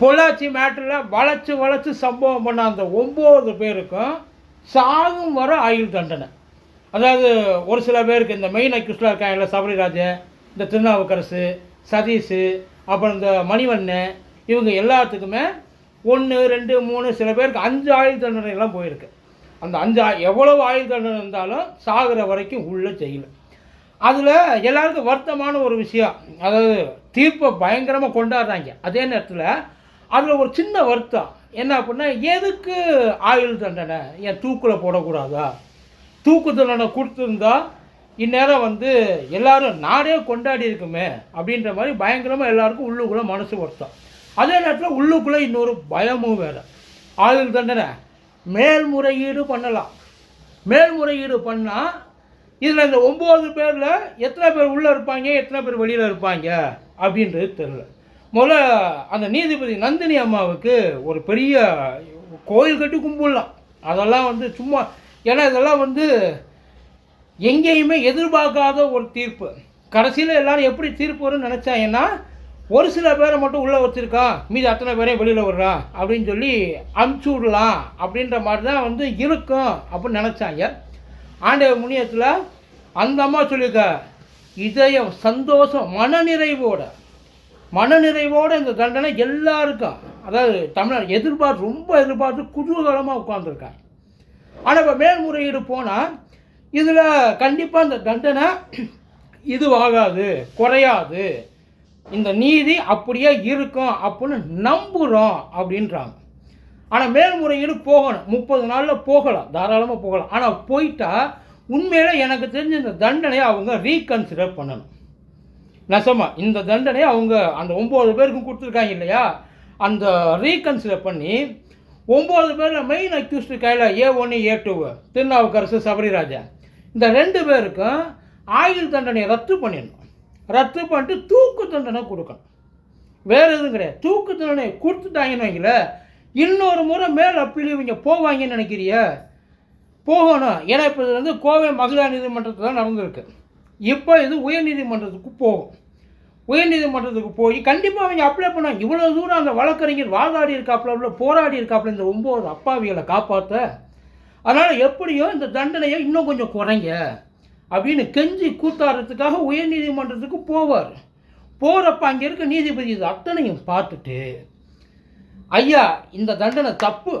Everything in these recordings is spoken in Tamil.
பொள்ளாச்சி மேட்டரில் வளைச்சு வளைச்சு சம்பவம் பண்ண அந்த ஒம்பது பேருக்கும் சாகும் வர ஆயுள் தண்டனை. அதாவது ஒரு சில பேருக்கு இந்த மெயின் அக்யூஸ்டில் இருக்காங்கல்ல சபரிராஜன் இந்த திருநாவுக்கரசு சதீஷு அப்புறம் இந்த மணிவண்ணன் இவங்க எல்லாத்துக்குமே ஒன்று ரெண்டு மூணு சில பேருக்கு அஞ்சு ஆயுள் தண்டனை எல்லாம் போயிருக்கு. அந்த அஞ்சு எவ்வளவு ஆயுள் தண்டனை இருந்தாலும் சாகிற வரைக்கும் உள்ள ஜெயிலு. அதில் எல்லாருக்கும் வருத்தமான ஒரு விஷயம். அதாவது தீர்ப்பை பயங்கரமாக கொண்டாடுறாங்க. அதே நேரத்தில் அதில் ஒரு சின்ன வருத்தம். என்ன அப்படின்னா எதுக்கு ஆயுள் தண்டனை ஏன் தூக்கில் போடக்கூடாதா? தூக்கு தண்டனை கொடுத்துருந்தா இந்நேரம் வந்து எல்லாரும் நாடே கொண்டாடி இருக்குமே அப்படின்ற மாதிரி பயங்கரமாக எல்லாருக்கும் உள்ளுக்குள்ளே மனசு வருத்தம். அதே நேரத்தில் உள்ளுக்குள்ளே இன்னொரு பயமும் வேறு. ஆயுள் தண்டனை. மேல்முறையீடு பண்ணலாம். மேல்முறையீடு பண்ணால் இதில் இந்த ஒம்பது பேரில் எத்தனை பேர் உள்ளே இருப்பாங்க எத்தனை பேர் வெளியில் இருப்பாங்க அப்படின்றது தெரில முதல்ல அந்த நீதிபதி நந்தினி அம்மாவுக்கு ஒரு பெரிய கோயில் கட்டி கும்பிடலாம். அதெல்லாம் வந்து சும்மா ஏன்னா இதெல்லாம் வந்து எங்கேயுமே எதிர்பார்க்காத ஒரு தீர்ப்பு. கடைசியில் எல்லாரும் எப்படி தீர்ப்பு வரும்னு நினச்சாங்கன்னா ஒரு சில பேரை மட்டும் உள்ளே வச்சுருக்கான் மீதி அத்தனை பேரையும் வெளியில் விடுறான் அப்படின்னு சொல்லி அமுச்சு விடலாம் அப்படின்ற மாதிரி தான் வந்து இருக்கும் அப்படின்னு நினச்சாங்க. ஆண்டவ முனியத்தில் அந்த அம்மா சொல்லியிருக்க இதயம் சந்தோஷம் மனநிறைவோட மனநிறைவோட இந்த தண்டனை எல்லாருக்கும் அதாவது தமிழ்நாடு எதிர்பார்த்து ரொம்ப எதிர்பார்த்து குதூகலமாக உட்காந்துருக்காங்க ஆனால் இப்போ மேல்முறையீடு போனால் இதில் கண்டிப்பாக இந்த தண்டனை இதுவாகாது குறையாது. இந்த நீதி அப்படியே இருக்கும் அப்படின்னு நம்புகிறோம் அப்படின்றாங்க. ஆனால் மேல்முறையீடு போகணும். முப்பது நாளில் போகலாம். தாராளமாக போகலாம். ஆனால் போயிட்டால் உண்மையில் எனக்கு தெரிஞ்ச இந்த தண்டனையை அவங்க ரீகன்சிடர் பண்ணணும். நெசமா. இந்த தண்டனையை அவங்க அந்த ஒம்பது பேருக்கும் கொடுத்துருக்காங்க இல்லையா? அந்த ரீகன்சிடர் பண்ணி ஒம்பது பேரில் மெயின் அக்யூஸ்டு கையில் ஏ ஒன்று ஏ டூ திருநாவுக்கரசு சபரிராஜா. இந்த ரெண்டு பேருக்கும் ஆயுள் தண்டனையை ரத்து பண்ணிடணும். ரத்து பண்ணிட்டு தூக்கு தண்டனை கொடுக்கணும். வேறு எதுவும் கிடையாது. தூக்கு தண்டனை கொடுத்துட்டாங்கன்னு வைங்களேன் இன்னொரு முறை மேல் அப்பீல் இவங்க போவாங்கன்னு நினைக்கிறிய? போகணும். ஏன்னா இப்போ இது வந்து கோவை மகிழா நீதிமன்றத்தில் தான் நடந்திருக்கு. இப்போ இது உயர்நீதிமன்றத்துக்கு போகும். உயர்நீதிமன்றத்துக்கு போய் கண்டிப்பாக அவங்க அப்ளை பண்ணாங்க இவ்வளோ தூரம் அந்த வழக்கறிஞர் வாதாடி இருக்காப்புல போராடி இருக்காப்புல இந்த ஒம்பது அப்பாவிகளை காப்பாற்ற அதனால் எப்படியோ இந்த தண்டனையை இன்னும் கொஞ்சம் குறைங்க அப்படின்னு கெஞ்சி கூத்தாடுறதுக்காக உயர்நீதிமன்றத்துக்கு போவார். போகிறப்ப அங்கே இருக்க நீதிபதி இது அத்தனையும் பார்த்துட்டு ஐயா இந்த தண்டனை தப்பு.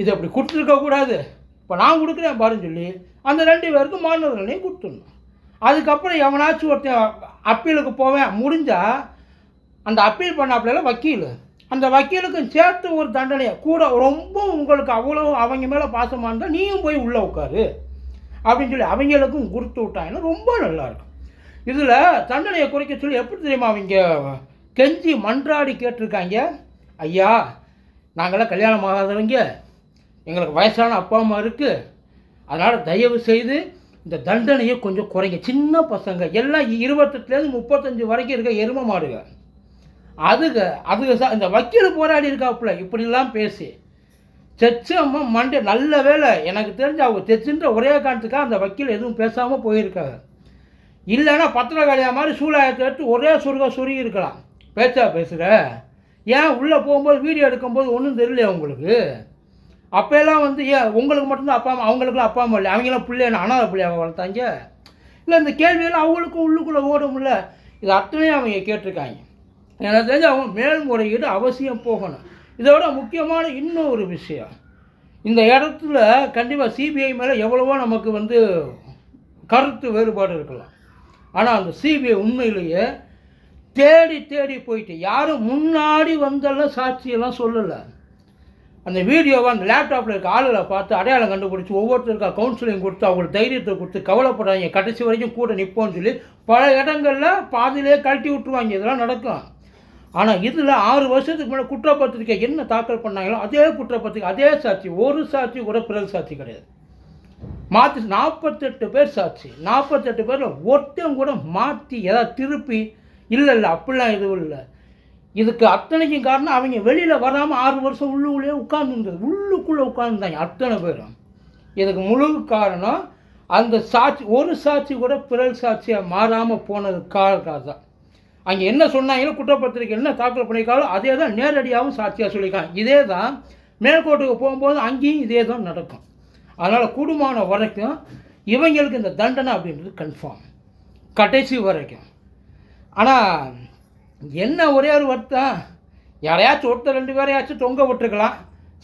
இது அப்படி கொடுத்துருக்க கூடாது. இப்போ நான் கொடுக்குறேன் பாருன்னு சொல்லி அந்த ரெண்டு பேருக்கும் மாணவர்களையும் கொடுத்துடணும். அதுக்கப்புறம் எவனாச்சும் ஒருத்தன் அப்பீலுக்கு போவேன் முடிஞ்சால் அந்த அப்பீல் பண்ணாப்புல வக்கீல். அந்த வக்கீலுக்கும் சேர்த்து ஒரு தண்டனையை கூட ரொம்ப உங்களுக்கு அவ்வளோ அவங்க மேலே பாசமாக இருந்தால் நீயும் போய் உள்ளே உட்காரு. அப்படின்னு சொல்லி அவங்களுக்கும் கொடுத்து விட்டாங்கன்னா ரொம்ப நல்லாயிருக்கும் இதில் தண்டனையை குறைக்க சொல்லி எப்படி தெரியுமா அவங்க கெஞ்சி மன்றாடி கேட்டிருக்காங்க? ஐயா நாங்களாம் கல்யாணம் ஆகாதவங்க எங்களுக்கு வயசான அப்பா அம்மா இருக்குது அதனால் தயவு செய்து இந்த தண்டனையை கொஞ்சம் குறைங்க. சின்ன பசங்க எல்லாம் இருபத்தெட்டுலேருந்து முப்பத்தஞ்சு வரைக்கும் இருக்க எரும மாடுங்க. அதுக அதுக சா இந்த வக்கீல் போராடி இருக்காப்புல இப்படிலாம் பேசி. செச்சு அம்மா மண்டே நல்ல வேலை எனக்கு தெரிஞ்சு அவங்க தெச்சுன்ற ஒரே காரணத்துக்காக அந்த வக்கீல் எதுவும் பேசாமல் போயிருக்காங்க. இல்லைன்னா பத்திரக்காளியா மாதிரி சூழாயத்தை எடுத்து ஒரே சுருக சுருகி இருக்கலாம். பேச்சா பேசுகிற ஏன் உள்ளே போகும்போது வீடியோ எடுக்கும்போது ஒன்றும் தெரியலையா உங்களுக்கு? அப்போல்லாம் வந்து ஏ உங்களுக்கு மட்டும்தான் அப்பா அம்மா அவங்களுக்குலாம் அப்பா அம்மா இல்லை. அவங்களாம் பிள்ளைய அனாதை பிள்ளையாக வளர்த்தாங்க? இல்லை இந்த கேள்வியெல்லாம் அவங்களுக்கும் உள்ளுக்குள்ளே ஓடும்ல. இது அத்தனையும் அவங்க கேட்டிருக்காங்க. எனக்கு தெரிஞ்சு அவங்க மேல்முறையீடு அவசியம் போகணும். இதோட முக்கியமான இன்னொரு விஷயம். இந்த இடத்துல கண்டிப்பாக சிபிஐ மேலே எவ்வளவோ நமக்கு வந்து கருத்து வேறுபாடு இருக்கலாம். ஆனால் அந்த சிபிஐ உண்மையிலேயே தேடி தேடி போயிட்டு யாரும் முன்னாடி வந்தெல்லாம் சாட்சியெல்லாம் சொல்லலை. அந்த வீடியோவை அந்த லேப்டாப்பில் இருக்க ஆளுகளை பார்த்து அடையாளம் கண்டுபிடிச்சி ஒவ்வொருத்தருக்கா கவுன்சிலிங் கொடுத்து அவங்களுக்கு தைரியத்தை கொடுத்து கவலைப்படாதீங்க கடைசி வரைக்கும் கூட நிற்போன்னு சொல்லி பல இடங்களில் பாதியிலே கழட்டி விட்டுருவாங்க. இதெல்லாம் நடக்கும். ஆனால் இதில் ஆறு வருஷத்துக்கு முன்னாடி குற்றப்பத்திரிக்கை என்ன தாக்கல் பண்ணாங்களோ அதே குற்றப்பத்திரிக்கை அதே சாட்சி ஒரு சாட்சி கூட பிறகு சாட்சி கிடையாது. மாற்றி நாற்பத்தெட்டு பேர் சாட்சி. நாற்பத்தெட்டு பேரில் ஒருத்தன் கூட மாற்றி ஏதாவது திருப்பி இல்லை இல்லை அப்படிலாம் எதுவும் இல்லை. இதுக்கு அத்தனைக்கும் காரணம் அவங்க வெளியில் வராமல் ஆறு வருஷம் உள்ளுக்குள்ளே உட்கார்ந்துருந்தது. உள்ளுக்குள்ளே உட்கார்ந்துருந்தாங்க அத்தனை பேரும். இதுக்கு முழு காரணம் அந்த சாட்சி ஒரு சாட்சி கூட பிறல் சாட்சியாக மாறாமல் போனது காரணம் தான் அங்கே என்ன சொன்னாங்களோ குற்றப்பத்திரிக்கை என்ன தாக்கல் பண்ணியிருக்காங்களோ அதே தான் நேரடியாகவும் சாட்சியாக சொல்லியிருக்காங்க. இதே தான் மேல்கோட்டுக்கு போகும்போது அங்கேயும் இதே தான் நடக்கும். அதனால் கூடுமான வரைக்கும் இவங்களுக்கு இந்த தண்டனை அப்படின்றது கன்ஃபார்ம் கடைசி வரைக்கும். ஆனால் என்ன ஒரே ஒரு வருத்தம் யாரையாச்சும் ஒருத்தர் ரெண்டு பேரையாச்சும் தொங்க விட்டுருக்கலாம்.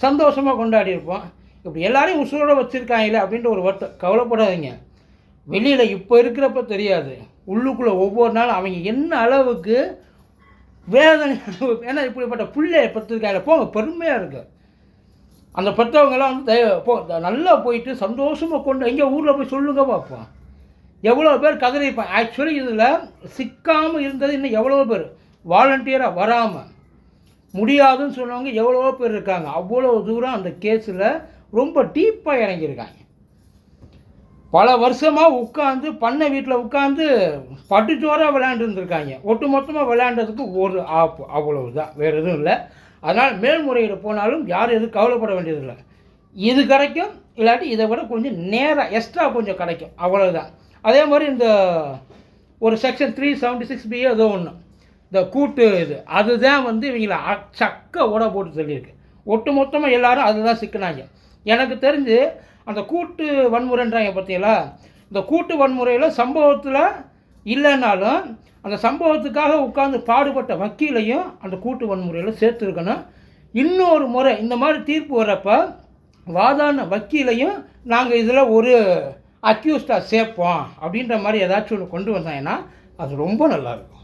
சந்தோஷமாக கொண்டாடி இருப்போம். இப்படி எல்லாரையும் உசுரோட வச்சுருக்காங்களே அப்படின்ற ஒரு வருத்தம் கவலைப்படாதீங்க. வெளியில் இப்போ இருக்கிறப்ப தெரியாது. உள்ளுக்குள்ளே ஒவ்வொரு நாளும் அவங்க என்ன அளவுக்கு வேதனை ஏன்னா இப்படிப்பட்ட பிள்ளையை பெற்றிருக்காங்க. போங்க பெருமையாக இருக்கு அந்த பெற்றவங்கெல்லாம் வந்து தய போ நல்லா போயிட்டு சந்தோஷமாக கொண்டு எங்கே ஊரில் போய் சொல்லுங்க பார்ப்போம். எவ்வளோ பேர் கதறிப்பான் ஆக்சுவலி இதில் சிக்காமல் இருந்தது இன்னும் எவ்வளோ பேர்? வாலண்டியராக வராமல் முடியாதுன்னு சொன்னவங்க எவ்வளவோ பேர் இருக்காங்க. அவ்வளோ தூரம் அந்த கேஸில் ரொம்ப டீப்பாக இறங்கியிருக்காங்க. பல வருஷமாக உட்காந்து பண்ணை வீட்டில் உட்காந்து பட்டுச்சோராக விளையாண்டுருந்துருக்காங்க. ஒட்டு மொத்தமாக விளையாண்டதுக்கு ஒரு ஆப் அவ்வளவு தான் வேறு எதுவும் இல்லை. அதனால் மேல்முறையீடு போனாலும் யாரும் எதுவும் கவலைப்பட வேண்டியதில்லை. இது கிடைக்கும். இல்லாட்டி இதை விட கொஞ்சம் நேராக எக்ஸ்ட்ரா கொஞ்சம் கிடைக்கும். அவ்வளோதான் அதே மாதிரி இந்த ஒரு section three seventy six B ஏதோ ஒன்று இந்த கூட்டு இது அதுதான் வந்து இவங்கள சக்க ஓட போட்டு சொல்லியிருக்கு. ஒட்டு மொத்தமாக எல்லாரும் அதுதான் சிக்கினாங்க. எனக்கு தெரிஞ்சு அந்த கூட்டு வன்முறைன்றாங்க பார்த்தீங்களா இந்த கூட்டு வன்முறையில் சம்பவத்தில் இல்லைன்னாலும் அந்த சம்பவத்துக்காக உட்கார்ந்து பாடுபட்ட வக்கீலையும் அந்த கூட்டு வன்முறையில் சேர்த்துருக்கணும். இன்னொரு முறை இந்த மாதிரி தீர்ப்பு வரப்போ வாதான வக்கீலையும் நாங்கள் இதில் ஒரு அக்யூஸ்டாக சேர்ப்போம் அப்படின்ற மாதிரி ஏதாச்சும் ஒன்று கொண்டு வந்தாங்கன்னா அது ரொம்ப நல்லாயிருக்கும்